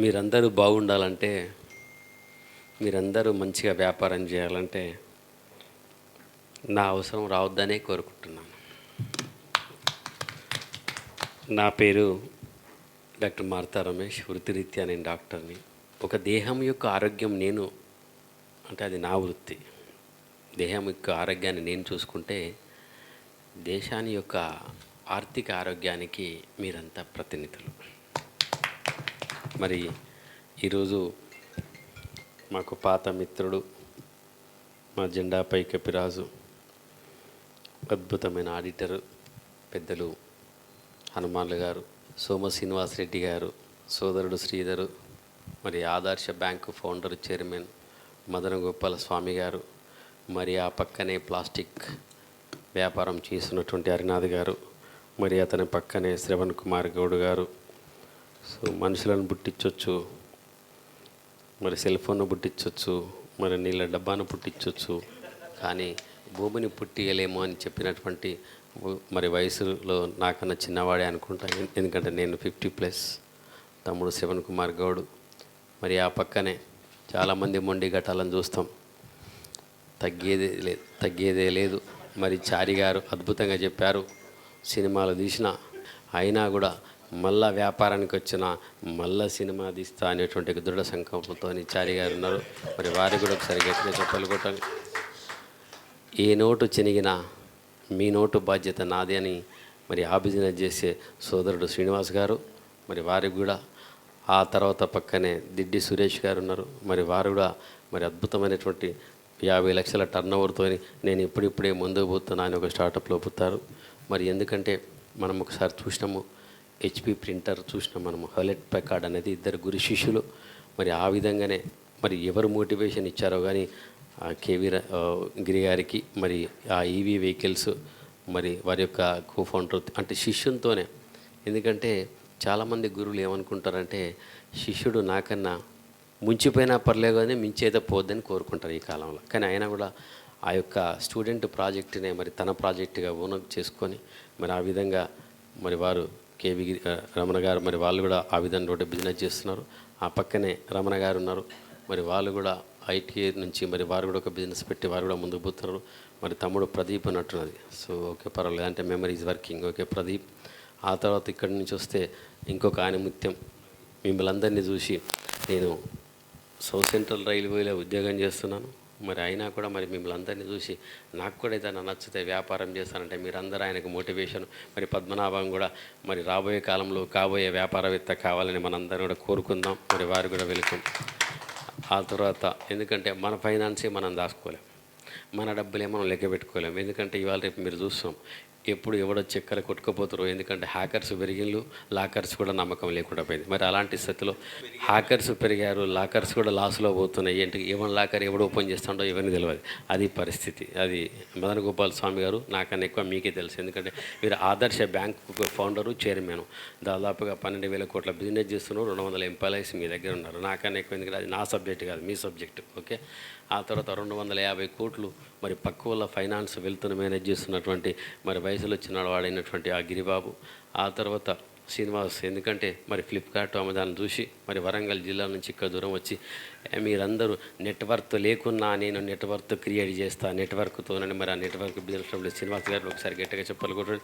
మీరందరూ బాగుండాలంటే మీరందరూ మంచిగా వ్యాపారం చేయాలంటే నా అవసరం రావద్దనే కోరుకుంటున్నాను. నా పేరు డాక్టర్ మార్తా రమేష్ వృత్తిరీత్యా నేను డాక్టర్ని. ఒక దేహం యొక్క ఆరోగ్యం నేను అంటే అది నా వృత్తి. దేహం యొక్క ఆరోగ్యాన్ని నేను చూసుకుంటే దేశాన్ని యొక్క ఆర్థిక ఆరోగ్యానికి మీరంతా ప్రతినిధులు. మరి ఈరోజు మాకు పాత మిత్రుడు మా జెండాపై కపిరాజు అద్భుతమైన ఆడిటర్ పెద్దలు హనుమాన్లు గారు సోమ శ్రీనివాసరెడ్డి గారు సోదరుడు శ్రీధరు మరి Adarsha bank founder chairman Madana Gopala Swamy గారు మరి ఆ పక్కనే ప్లాస్టిక్ వ్యాపారం చేస్తున్నటువంటి హరినాథ్ గారు మరి అతని పక్కనే శ్రవణ్ కుమార్ గౌడ్ గారు సో మనుషులను పుట్టించవచ్చు మరి సెల్ ఫోన్ను పుట్టించవచ్చు మరి నీళ్ళ డబ్బాను పుట్టించవచ్చు కానీ భూమిని పుట్టియలేమో అని చెప్పినటువంటి మరి వయసులో నాకన్నా చిన్నవాడే అనుకుంటా. ఎందుకంటే నేను ఫిఫ్టీ ప్లస్ తమ్ముడు శివన్ కుమార్ గౌడ్. మరి ఆ పక్కనే చాలామంది మొండి ఘటాలను చూస్తాం. తగ్గేదే లేదు తగ్గేదే లేదు. మరి చారి గారు అద్భుతంగా చెప్పారు. సినిమాలు తీసిన అయినా కూడా మళ్ళా వ్యాపారానికి వచ్చిన మళ్ళా సినిమా తీస్తా అనేటువంటి దృఢ సంకల్పంతో చారి గారు ఉన్నారు. మరి వారికి కూడా ఒకసారి గట్టిగా చెప్పలు కొట్టాలి ఏ నోటు చినిగిన మీ నోటు బాధ్యత నాది అని మరి ఆ బిజినెస్ చేసే సోదరుడు శ్రీనివాస్ గారు మరి వారికి కూడా ఆ తర్వాత పక్కనే దిడ్డి సురేష్ గారు ఉన్నారు. మరి వారు కూడా మరి అద్భుతమైనటువంటి యాభై లక్షల టర్న్ ఓవర్తో నేను ఇప్పుడిప్పుడే ముందుకు పోతున్నా అని ఒక స్టార్టప్లో పుత్తారు మరి ఎందుకంటే మనం ఒకసారి చూసినాము హెచ్పి ప్రింటర్ చూసినాం మనం హలెట్ పెకార్డ్ అనేది ఇద్దరు గురు శిష్యులు. మరి ఆ విధంగానే మరి ఎవరు మోటివేషన్ ఇచ్చారో కానీ ఆ కేవీ గిరి గారికి మరి ఆ ఈవీ వెహికల్స్ మరి వారి యొక్క కోఫౌండర్ అంటే శిష్యునితోనే ఎందుకంటే చాలామంది గురువులు ఏమనుకుంటారంటే శిష్యుడు నాకన్నా ముంచిపోయినా పర్లేదు కానీ మించేదో పోద్దని కోరుకుంటారు ఈ కాలంలో. కానీ ఆయన కూడా ఆ యొక్క స్టూడెంట్ ప్రాజెక్టునే మరి తన ప్రాజెక్టుగా ఓనర్ చేసుకొని మరి ఆ విధంగా మరి వారు కేవి గిరి- రమణ గారు మరి వాళ్ళు కూడా ఆ విధంగా ఒకటి బిజినెస్ చేస్తున్నారు. ఆ పక్కనే రమణ గారు ఉన్నారు. మరి వాళ్ళు కూడా ఐటీఐ నుంచి మరి వారు కూడా ఒక బిజినెస్ పెట్టి వారు కూడా ముందుకు పోతున్నారు. మరి తమ్ముడు ప్రదీప్ అన్నట్టున్నది. సో ఓకే పర్వాలేదు. అంటే మెమరీస్ వర్కింగ్ ఓకే ప్రదీప్. ఆ తర్వాత ఇక్కడి నుంచి వస్తే ఇంకొక ఆనిముత్యం మిమ్మల్ని అందరినీ చూసి నేను సౌత్ సెంట్రల్ రైల్వేలో ఉద్యోగం చేస్తున్నాను. మరి అయినా కూడా మరి మిమ్మల్ని అందరినీ చూసి నాకు కూడా ఏదైనా నచ్చితే వ్యాపారం చేస్తానంటే మీరందరూ ఆయనకు మోటివేషన్ మరి పద్మనాభం కూడా మరి రాబోయే కాలంలో కాబోయే వ్యాపారవేత్త కావాలని మనందరం కూడా కోరుకుందాం. మరి వారు కూడా వెల్కమ్ ఆ తర్వాత ఎందుకంటే మన ఫైనాన్సే మనం దాచుకోలేము మన డబ్బులే మనం లెక్క పెట్టుకోలేము. ఎందుకంటే ఇవాళ రేపు మీరు చూస్తాం ఎప్పుడు ఎవడో చెక్కలు కొట్టుకుపోతారు ఎందుకంటే హ్యాకర్స్ పెరిగిళ్ళు లాకర్స్ కూడా నమ్మకం లేకుండా పోయింది. మరి అలాంటి స్థితిలో హ్యాకర్స్ పెరిగారు లాకర్స్ కూడా లాస్లో పోతున్నాయి. ఏంటి? ఎవరి లాకర్ ఎవడు ఓపెన్ చేస్తుండో ఇవన్నీ తెలియదు అది పరిస్థితి. అది మదన గోపాల్ స్వామి గారు నాకన్నా ఎక్కువ మీకే తెలుసు. ఎందుకంటే మీరు ఆదర్శ బ్యాంకు ఫౌండరు చైర్మన్. దాదాపుగా పన్నెండు వేల కోట్ల బిజినెస్ చేస్తున్నారు. రెండు వందల ఎంప్లాయీస్ మీ దగ్గర ఉన్నారు. నాకన్నా ఎక్కువ ఎందుకంటే అది నా సబ్జెక్ట్ కాదు మీ సబ్జెక్ట్. ఓకే? ఆ తర్వాత రెండు వందల యాభై కోట్లు మరి పక్కువల ఫైనాన్స్ వెళ్తున్న మేనేజ్ చేస్తున్నటువంటి మరి వయసులో వచ్చిన ఆ గిరిబాబు. ఆ తర్వాత శ్రీనివాస్ ఎందుకంటే మరి ఫ్లిప్కార్ట్ ఆమె దాన్ని చూసి మరి వరంగల్ జిల్లా నుంచి ఇక్కడ దూరం వచ్చి మీరందరూ నెట్వర్క్ లేకున్నా నేను నెట్వర్క్ క్రియేట్ చేస్తా నెట్వర్క్తోనని మరి ఆ నెట్వర్క్ బిజినెస్ శ్రీనివాస్ గారు ఒకసారి గట్టిగా చెప్పాలి కూడా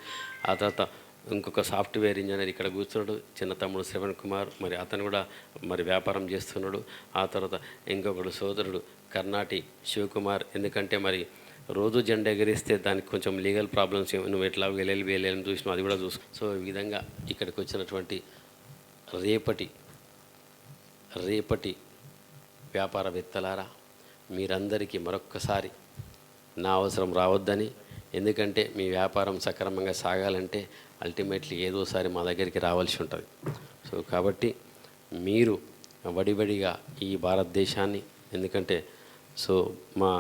ఆ తర్వాత ఇంకొక సాఫ్ట్వేర్ ఇంజనీర్ ఇక్కడ కూర్చున్నాడు చిన్న తమ్ముడు శ్రవణ్ కుమార్. మరి అతను కూడా మరి వ్యాపారం చేస్తున్నాడు. ఆ తర్వాత ఇంకొకడు సోదరుడు కర్ణాటి శివకుమార్. ఎందుకంటే మరి రోజు జెండా ఎగరేస్తే దానికి కొంచెం లీగల్ ప్రాబ్లమ్స్ నువ్వు ఎట్లా ఎల్ఎల్బి వేలేని చూసినావు అది కూడా చూసుకో సో ఈ విధంగా ఇక్కడికి వచ్చినటువంటి రేపటి రేపటి వ్యాపారవేత్తలారా మీరందరికీ మరొక్కసారి నా అవసరం రావద్దని. ఎందుకంటే మీ వ్యాపారం సక్రమంగా సాగాలంటే అల్టిమేట్లీ ఏదోసారి మా దగ్గరికి రావాల్సి ఉంటుంది. సో కాబట్టి మీరు వడివడిగా ఈ భారతదేశాన్ని ఎందుకంటే సో మా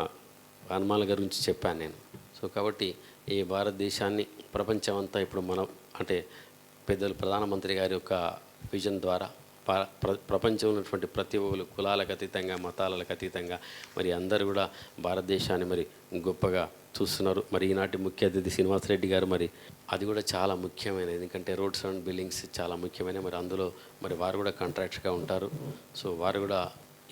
హనుమాల గారి గురించి చెప్పాను నేను. సో కాబట్టి ఈ భారతదేశాన్ని ప్రపంచం అంతా ఇప్పుడు మనం అంటే పెద్దలు ప్రధానమంత్రి గారి యొక్క విజన్ ద్వారా ప్ర ప్రపంచంలో ఉన్నటువంటి ప్రతి ఒక్కరు కులాలకు అతీతంగా మతాలకు అతీతంగా మరి అందరూ కూడా భారతదేశాన్ని మరి గొప్పగా చూస్తున్నారు. మరి ఈనాటి ముఖ్య అతిథి శ్రీనివాసరెడ్డి గారు మరి అది కూడా చాలా ముఖ్యమైనది. ఎందుకంటే రోడ్స్ అండ్ బిల్డింగ్స్ చాలా ముఖ్యమైన మరి అందులో మరి వారు కూడా కాంట్రాక్ట్గా ఉంటారు. సో వారు కూడా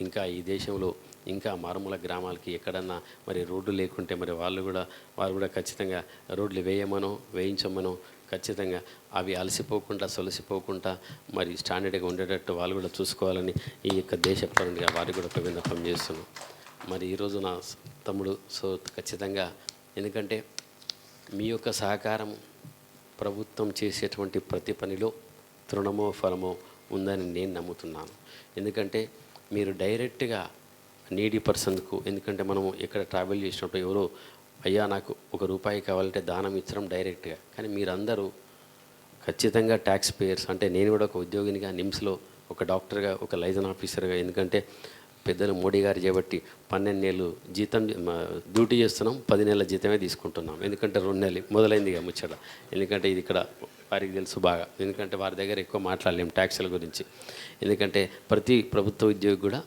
ఇంకా ఈ దేశంలో ఇంకా మారుమూల గ్రామాలకి ఎక్కడన్నా మరి రోడ్లు లేకుంటే మరి వాళ్ళు కూడా వారు కూడా ఖచ్చితంగా రోడ్లు వేయమనో వేయించమనో ఖచ్చితంగా అవి అలసిపోకుండా సొలసిపోకుండా మరి స్టాండర్డ్గా ఉండేటట్టు వాళ్ళు కూడా చూసుకోవాలని ఈ యొక్క దేశ పౌరునిగా వారికి కూడా ఒక విన్నపం చేస్తున్నాం. మరి ఈరోజు నా తమ్ముడు సో ఖచ్చితంగా ఎందుకంటే మీ యొక్క సహకారం ప్రభుత్వం చేసేటువంటి ప్రతి పనిలో తృణమో ఫలమో ఉందని నేను నమ్ముతున్నాను. ఎందుకంటే మీరు డైరెక్ట్గా నీడీ పర్సన్కు ఎందుకంటే మనము ఎక్కడ ట్రావెల్ చేసినప్పుడు ఎవరో అయ్యా నాకు ఒక రూపాయి కావాలంటే దానం ఇచ్చడం డైరెక్ట్గా. కానీ మీరందరూ ఖచ్చితంగా ట్యాక్స్ పేయర్స్ అంటే నేను కూడా ఒక ఉద్యోగినిగా నిమ్స్లో ఒక డాక్టర్గా ఒక లైజన్ ఆఫీసర్గా ఎందుకంటే పెద్దలు మోడీ గారు చేపట్టి పన్నెండు నెలలు జీతం డ్యూటీ చేస్తున్నాం పది నెలల జీతమే తీసుకుంటున్నాం. ఎందుకంటే రెండు నెలలు మొదలైంది ఇక ముచ్చట. ఎందుకంటే ఇది ఇక్కడ వారికి తెలుసు బాగా. ఎందుకంటే వారి దగ్గర ఎక్కువ మాట్లాడలేము ట్యాక్సుల గురించి. ఎందుకంటే ప్రతి ప్రభుత్వ ఉద్యోగి కూడా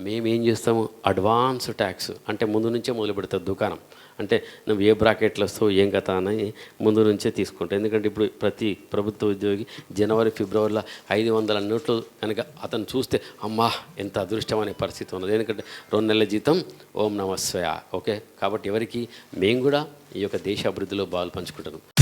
మేమేం చేస్తాము? అడ్వాన్స్ ట్యాక్స్ అంటే ముందు నుంచే మొదలు పెడతారు దుకాణం. అంటే నువ్వు ఏ బ్రాకెట్లు వస్తావు ఏం కథ అని ముందు నుంచే తీసుకుంటావు ఎందుకంటే ఇప్పుడు ప్రతి ప్రభుత్వ ఉద్యోగి జనవరి ఫిబ్రవరిలో ఐదు వందల నోట్లు కనుక అతను చూస్తే అమ్మా ఎంత అదృష్టం అనే పరిస్థితి ఉన్నది. ఎందుకంటే రెండు నెలల జీతం ఓం నమస్వయ ఓకే? కాబట్టి ఎవరికి? మేము కూడా ఈ యొక్క దేశ అభివృద్ధిలో బాలు పంచుకుంటున్నాం.